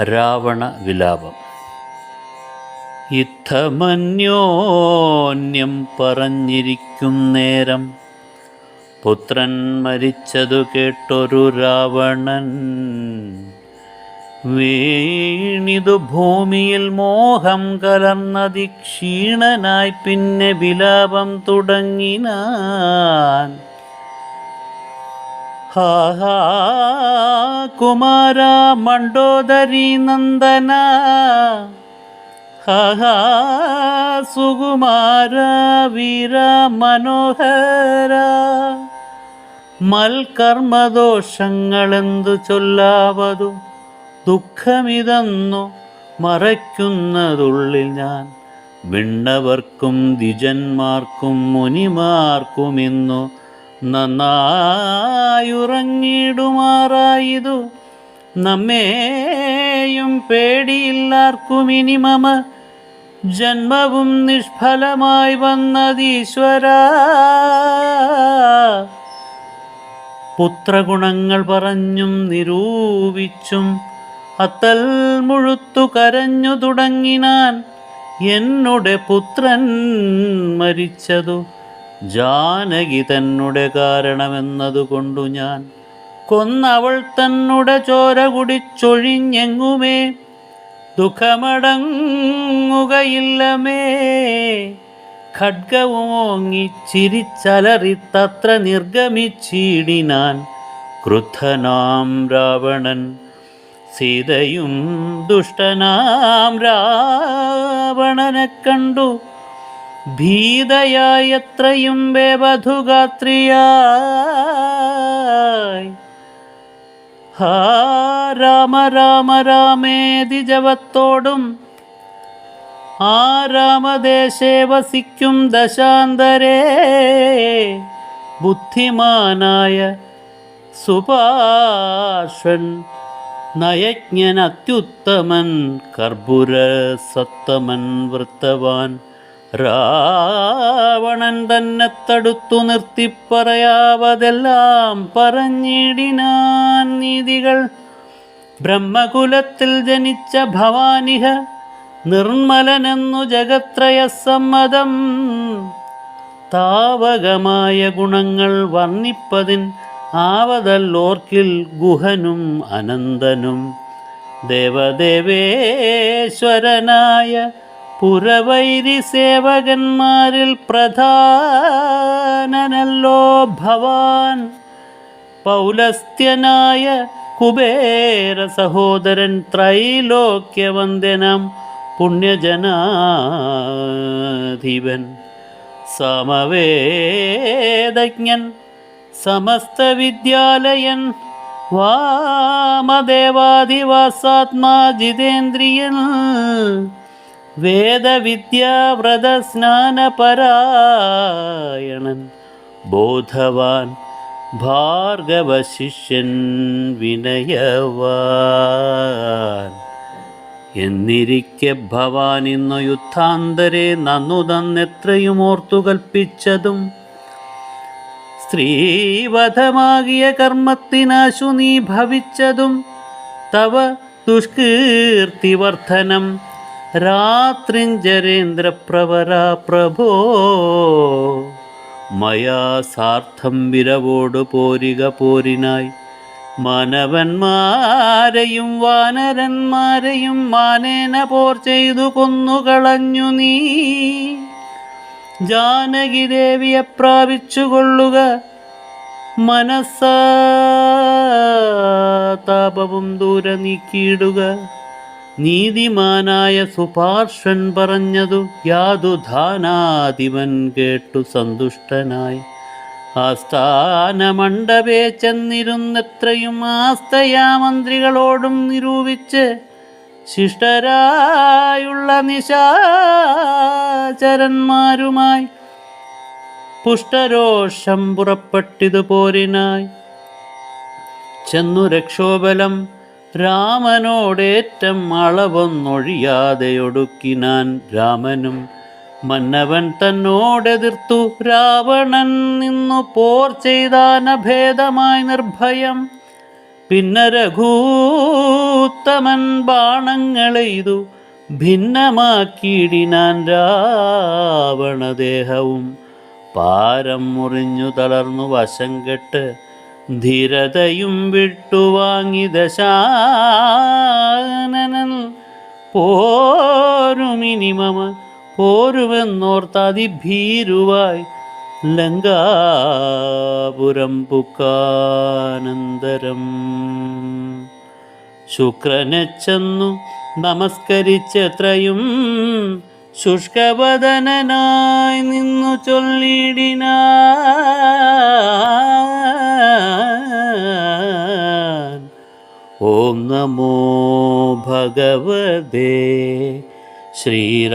രാവണ വിലാപം യുദ്ധമന്യോന്യം പറഞ്ഞിരിക്കും നേരം. പുത്രൻ മരിച്ചതു കേട്ടൊരു രാവണൻ. വീണിതു ഭൂമിയിൽ മോഹം കലർന്നതി ക്ഷീണനായി പിന്നെ വിലാപം തുടങ്ങിനാൻ. കുമാര മണ്ടോദരി നന്ദന. സുകുമാര വീര മനോഹര. മൽക്കർമ്മദോഷങ്ങളെന്തു ചൊല്ലാവതു? ദുഃഖമിതന്നു മറയ്ക്കുന്നതുള്ളിൽ ഞാൻ വിണ്ണവർക്കും ദ്വിജന്മാർക്കും മുനിമാർക്കും ഇന്നു നന്നായുറങ്ങിടുമാറായതു. നമ്മേയും പേടിയില്ലാർക്കും ഇനി മമ. ജന്മവും നിഷ്ഫലമായി വന്നതീശ്വര. പുത്രഗുണങ്ങൾ പറഞ്ഞും നിരൂപിച്ചും അത്തൽ മുഴുത്തു കരഞ്ഞു തുടങ്ങിനാൻ. എന്നുടെ പുത്രൻ മരിച്ചതു. ജാനകി തന്നുടെ കാരണമെന്നതുകൊണ്ടു ഞാൻ കൊന്നവൾ തന്നുടെ ചോര കുടിച്ചൊഴിഞ്ഞെങ്ങുമേ? ദുഃഖമടങ്ങുകയില്ലമേ. ഖഡ്ഗവുമോങ്ങി ചിരിച്ചലറിത്തത്ര നിർഗമിച്ചിടിനാൻ ക്രുദ്ധനാം രാവണൻ സീതയും ദുഷ്ടനാം രാവണനെ കണ്ടു. ഭീതയായി എത്രയും വേവധുഗാത്രിയായി ഹാ രാമ രാമ രാമേതി ജപത്തോടും ആ രാമദേശേ വസിക്കും ദശാന്തരേ. ബുദ്ധിമാനായ സുപാർശ്വൻ നയജ്ഞൻ അത്യുത്തമൻ കർപ്പുര സത്തമൻ വൃത്തവാൻ. രാവണൻ തന്നെ തടുത്തു നിർത്തി പറയാവതെല്ലാം പറഞ്ഞിടിനാൻ നീതികൾ. ബ്രഹ്മകുലത്തിൽ ജനിച്ച ഭവാനിഹ നിർമ്മലനെന്നു ജഗത്രയ സമ്മതം താവകമായ ഗുണങ്ങൾ വർണിപ്പതിൻ ആവതല്ലോർക്കിൽ ഗുഹനും അനന്തനും. ദേവദേവേശ്വരനായ പുരവൈരി സേവകന്മാരിൽ പ്രധാനനല്ലോ ഭവാൻ. പൗലസ്ത്യനായ കുബേര സഹോദരൻ ത്രൈലോക്യവന്ദനം പുണ്യജനാധിപൻ. സമവേദജ്ഞൻ സമസ്ത വിദ്യാലയൻ വാമദേവാധിവാസാത്മാ ജിതേന്ദ്രിയൻ വേദവിദ്യാവ്രതസ്നാനപരായണൻ ബോധവാൻ ഭാർഗവശിഷ്യൻ വിനയവാൻ. എന്നിരിക്കെ ഭവാൻ ഇന്നു യുദ്ധാന്തരെ നന്നു തന്നെത്രയും ഓർത്തു കൽപ്പിച്ചതും സ്ത്രീവധമാകിയ കർമ്മത്തിനാശു നീ ഭവിച്ചതും തവ ദുഷ്കീർത്തിവർദ്ധനം രാത്രിഞ്ചരേന്ദ്രപ്രവര പ്രഭോ. മയാ സാർത്ഥം വിരവോടു പോരിക പോരിനായി. മാനവന്മാരെയും വാനരന്മാരെയും മാനേന പോർ ചെയ്തു കൊന്നുകളഞ്ഞു നീ. ജാനകി ദേവിയെ പ്രാപിച്ചുകൊള്ളുക മനസ്സാതാപവും ദൂരെ നീക്കിയിടുക. നീതിമാനായ സുപാർശ്വൻ പറഞ്ഞതു യാതുധാനാധിപൻ കേട്ടു സന്തുഷ്ടനായി. ആസ്ഥാനമണ്ഡപേ ചെന്നിരുന്നത്രയും ആസ്തയാ മന്ത്രികളോടും നിരൂപിച്ച് ശിഷ്ടരായുള്ള നിശാചരന്മാരുമായി പുഷ്ടരോഷം പുറപ്പെട്ടിതു പോരിനായി ചെന്നു രക്ഷോബലം രാമനോടേറ്റം അളവൊന്നൊഴിയാതെ ഒടുക്കിനാൻ രാമനും മന്നവൻ തന്നോടെതിർത്തു രാവണൻ നിന്നു പോർ ചെയ്താനഭേദമായി നിർഭയം. പിന്നെ രഘൂത്തമൻ ബാണങ്ങളെയ്തു ഭിന്നമാക്കിയിടിനാൻ രാവണദേഹവും പാരം മുറിഞ്ഞു തളർന്നു വശം കെട്ട് ധീരതയും വിട്ടുവാങ്ങി ദശാനനൻ പോരുമിനിമമ പോരുമെന്നോർത്ത് അതിഭീരുവായി ലങ്കാപുരം പുക്കാനന്തരം. ശുക്രനെ ചെന്നു നമസ്കരിച്ചെത്രയും ശുഷ്കവദനായി നിന്നു ചൊല്ലിടിന ഓം നമോ ഭഗവതേ ശ്രീരാമചന്ദ്രായ.